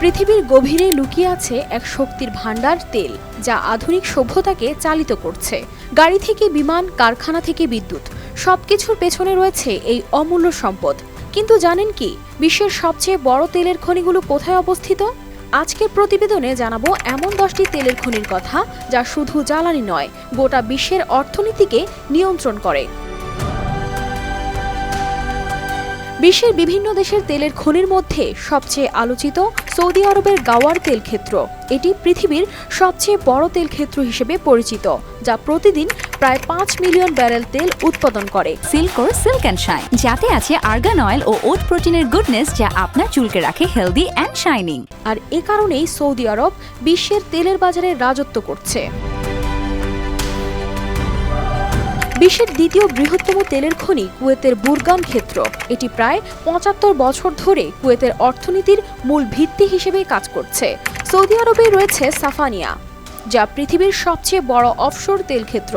পৃথিবীর গভীরে লুকিয়ে আছে এক শক্তির ভাণ্ডার তেল, যা আধুনিক সভ্যতাকে চালিত করছে। গাড়ি থেকে বিমান, কারখানা থেকে বিদ্যুৎ, সবকিছুর পেছনে রয়েছে এই অমূল্য সম্পদ। কিন্তু জানেন কি, বিশ্বের সবচেয়ে বড় তেলের খনিগুলো কোথায় অবস্থিত? আজকের প্রতিবেদনে জানাব এমন দশটি তেলের খনির কথা, যা শুধু জ্বালানি নয়, গোটা বিশ্বের অর্থনীতিকে নিয়ন্ত্রণ করে। বিশ্বের বিভিন্ন দেশের তেলের খনির মধ্যে সবচেয়ে আলোচিত সৌদি আরবের গাওয়ার তেল ক্ষেত্র। এটি পৃথিবীর সবচেয়ে বড় তেল ক্ষেত্র হিসেবে পরিচিত যা প্রতিদিন প্রায় পাঁচ মিলিয়ন ব্যারেল তেল উৎপাদন করে। সিল্কোর সিল্ক অ্যান্ড শাইন যাতে আছে আর্গান অয়েল ও ওট প্রোটিনের গুডনেস যা আপনার চুলকে রাখে হেলদি অ্যান্ড শাইনিং আর এ কারণেই সৌদি আরব বিশ্বের তেলের বাজারে রাজত্ব করছে। বিশ্বের দ্বিতীয় বৃহত্তম তেলের খনি কুয়েতের বুরগাম ক্ষেত্র। এটি প্রায় পঁচাত্তর বছর ধরে কুয়েতের অর্থনীতির মূল ভিত্তি হিসেবে কাজ করছে। সৌদি আরবে রয়েছে সাফানিয়া, যা পৃথিবীর সবচেয়ে বড় অফশোর তেল ক্ষেত্র।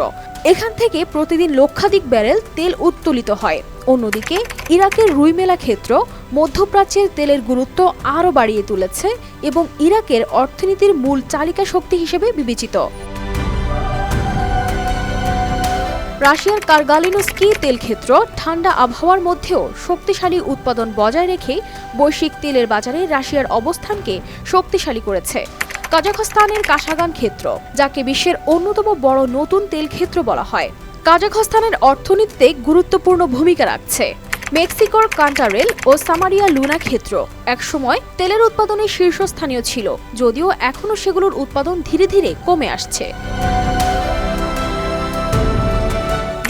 এখান থেকে প্রতিদিন লক্ষাধিক ব্যারেল তেল উত্তোলিত হয়। অন্যদিকে, ইরাকের রুইমেলা ক্ষেত্র মধ্যপ্রাচ্যের তেলের গুরুত্ব আরও বাড়িয়ে তুলেছে এবং ইরাকের অর্থনীতির মূল চালিকা শক্তি হিসেবে বিবেচিত। রাশিয়ার কার্গালিনোস্কি তেল ক্ষেত্র ঠান্ডা আবহাওয়ার মধ্যেও শক্তিশালী উৎপাদন বজায় রেখে বৈশ্বিক তেলের বাজারে রাশিয়ার অবস্থানকে শক্তিশালী করেছে। কাজাখস্তানের কাশাগান ক্ষেত্র, যাকে বিশ্বের অন্যতম বড় নতুন তেল ক্ষেত্র বলা হয়, কাজাখস্তানের অর্থনীতিতে গুরুত্বপূর্ণ ভূমিকা রাখছে। মেক্সিকোর কান্টারেল ও সামারিয়া লুনা ক্ষেত্র একসময় তেলের উৎপাদনে শীর্ষস্থানীয় ছিল, যদিও এখনও সেগুলোর উৎপাদন ধীরে ধীরে কমে আসছে।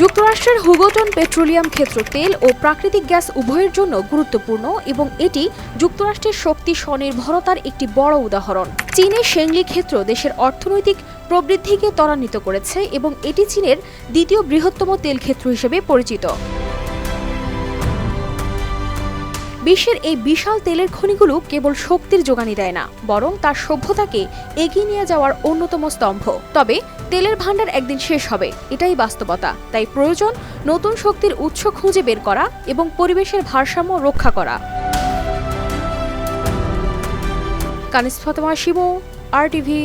যুক্তরাষ্ট্রের হুগোটন পেট্রোলিয়াম ক্ষেত্র তেল ও প্রাকৃতিক গ্যাস উভয়ের জন্য গুরুত্বপূর্ণ এবং এটি যুক্তরাষ্ট্রের শক্তি স্বনির্ভরতার একটি বড় উদাহরণ। চীনের সেঙ্গলি ক্ষেত্র দেশের অর্থনৈতিক প্রবৃদ্ধিকে ত্বরান্বিত করেছে এবং এটি চীনের দ্বিতীয় বৃহত্তম তেল ক্ষেত্র হিসেবে পরিচিত। বিশ্বের এই বিশাল তেলের খনিগুলো কেবল শক্তির যোগানই দেয় না, বরং তার সভ্যতাকে এগিয়ে নিয়ে যাওয়ার অন্যতম স্তম্ভ। তবে তেলের ভাণ্ডার একদিন শেষ হবে, এটাই বাস্তবতা। তাই প্রয়োজন নতুন শক্তির উৎস খুঁজে বের করা এবং পরিবেশের ভারসাম্য রক্ষা করা। কানিস ফতমা, শিবু, আর টিভি।